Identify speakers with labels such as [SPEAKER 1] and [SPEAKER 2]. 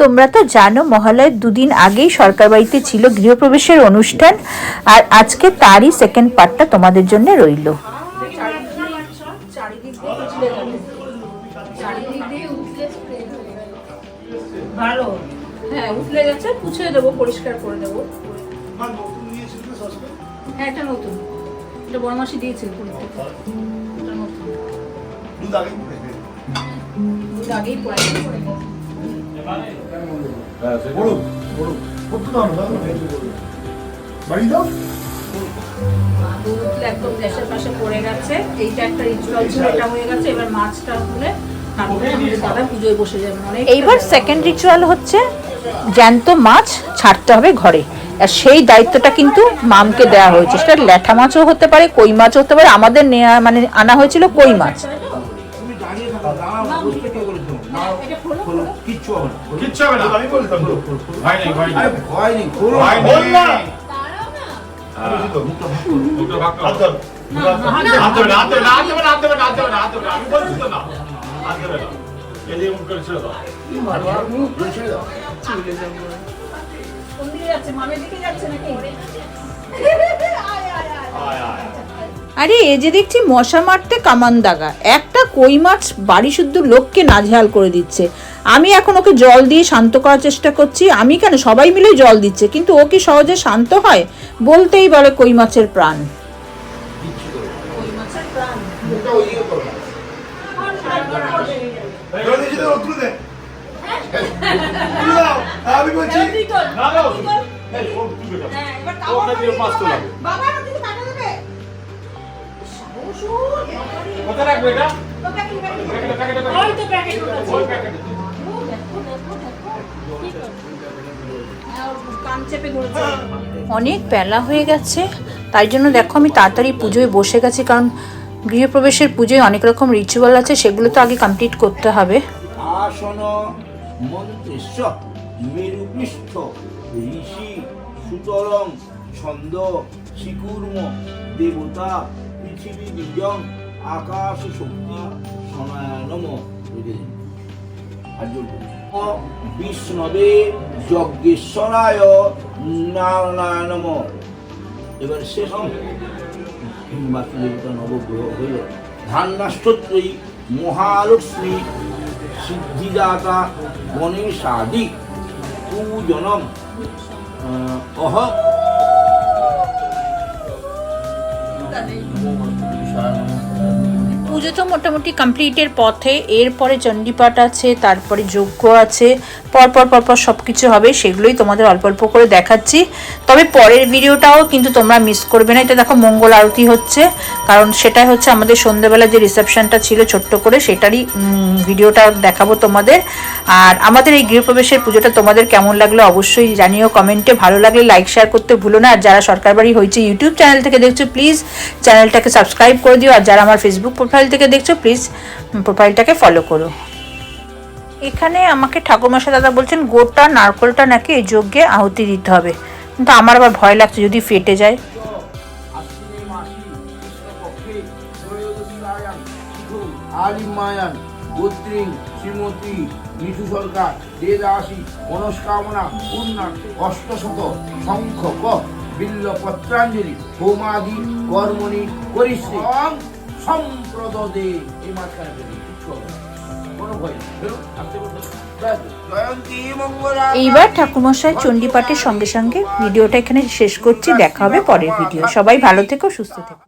[SPEAKER 1] তোমরা তো জানো মহালয়ের দুদিন আগেই সরকার বাড়িতে ছিল গৃহপ্রবেশের অনুষ্ঠান আর আজকে তারই সেকেন্ড পার্টটা তোমাদের জন্য রইল।
[SPEAKER 2] ভালো। হ্যাঁ উঠলে গেছে পুছে দেবো পরিষ্কার করে দেবো। হ্যাঁ এটা নতুন। এটা বড় মাসি দিয়েছিল থেকে। এটা নতুন। দুধ আগেই পড়ে
[SPEAKER 1] এইবার সেকেন্ড রিচুয়াল হচ্ছে জ্যান্ত মাছ ছাড়তে হবে ঘরে। আর সেই দায়িত্বটা কিন্তু মামকে দেওয়া হয়েছে। সেটা ল্যাঠা মাছও হতে পারে, কই মাছও হতে পারে। আমাদের নেওয়া মানে আনা হয়েছিল কই মাছ
[SPEAKER 3] তুমি দাঁড়িয়ে থাকো দাঁড়াও বুঝতে কে বলেছ না
[SPEAKER 2] এটা খোলো
[SPEAKER 3] খোলো কিচ্ছু হবে না
[SPEAKER 4] কিচ্ছু হবে না। আমি বলতাম তো ভাই নেই
[SPEAKER 3] ভয় নেই।
[SPEAKER 4] ভাই
[SPEAKER 3] বল না।
[SPEAKER 4] আমি বলছি তো। এই যে এমন করে ছেড়ে দাও।
[SPEAKER 2] কোন দিকে যাচ্ছে মামের দিকে যাচ্ছে নাকি?
[SPEAKER 4] আয়, আয়, আয়।
[SPEAKER 1] আরে এ যে দেখছি মশা মারতে কামান দাগা। একটা কই মাছ বাড়ি শুদ্ধ লোককে নাজেহাল করে দিচ্ছে। আমি এখন ওকে জল দিয়ে শান্ত করার চেষ্টা করছি আমি কেন সবাই মিলে জল দিচ্ছে কিন্তু ও কি সহজে শান্ত হয় বলতেই বলে কই মাছের প্রাণ।
[SPEAKER 4] আমি রাখব এটা?
[SPEAKER 2] তো প্যাকেট
[SPEAKER 4] ওই প্যাকেটে।
[SPEAKER 1] অনেক বেলা হয়ে গেছে। তাই জন্য দেখো আমি তাড়াতাড়ি পুজোয় বসে গেছি, কারণ গৃহপ্রবেশের পুজোয় অনেক রকম রিচুয়াল আছে, সেগুলো তো আগে কমপ্লিট করতে হবে।
[SPEAKER 3] ছন্দ দেবতা, পৃথিবী আকাশ শক্তি সনায়নম বিষ্ণবে যজ্ঞেশ্বরায় নারায়ণম এবার শেষ বাসুদেবতা নবগ্রহ হইল ধান্যাষ্টত্রয়ী মহালক্ষ্মী সিদ্ধিদাতা গণেশাদি পূজনম অহ
[SPEAKER 1] পুজো তো মোটামুটি কমপ্লিটের পথে, এরপরে চণ্ডীপাঠ আছে, তারপরে যজ্ঞ আছে, পরপর পরপর সব কিছু হবে, সেগুলোই তোমাদের অল্প অল্প করে দেখাচ্ছি। তবে পরের ভিডিওটাও কিন্তু তোমরা মিস করবে না, এটা দেখো মঙ্গল আরতি হচ্ছে, কারণ সেটাই হচ্ছে আমাদের সন্ধ্যেবেলা যে রিসেপশনটা ছিল ছোট্ট করে, সেটারই ভিডিওটা দেখাবো তোমাদের। আর আমাদের এই গৃহপ্রবেশের পুজোটা তোমাদের কেমন লাগল অবশ্যই জানিও কমেন্টে। ভালো লাগলে লাইক শেয়ার করতে ভুলো না। আর যারা সরকার বাড়ি হয়েছে ইউটিউব চ্যানেল থেকে দেখছ প্লিজ চ্যানেলটাকে সাবস্ক্রাইব করে দিও। আর যারা আমার ফেসবুক প্রোফাইল থেকে দেখছ প্লিজ প্রোফাইলটাকে ফলো করো। এখানে আমাকে ঠাকুরমশাই দাদা বলছেন, গোটা নারকলটা নাকি এই যজ্ঞে আহুতি দিতে হবে। কিন্তু আমার আবার ভয় লাগছে যদি ফেটে যায়।
[SPEAKER 3] আলিমায়ান গোত্রিং শ্রীমতী মিঠু সরকার দেদাসী মনস্কামনা, পূর্ণা, অষ্টশত সংখ্যক বিল্ল, পত্রাঞ্জলি, হোমাদি, কর্মণি করিষ্যে সম্প্রদদে এই মাঝখানে মঙ্গলা
[SPEAKER 1] এইবার ঠাকুরমশাই চণ্ডীপাঠের সঙ্গে সঙ্গে ভিডিওটা এখানে শেষ করছি। দেখা হবে পরের ভিডিও। সবাই ভালো থেকো, সুস্থ থেকো।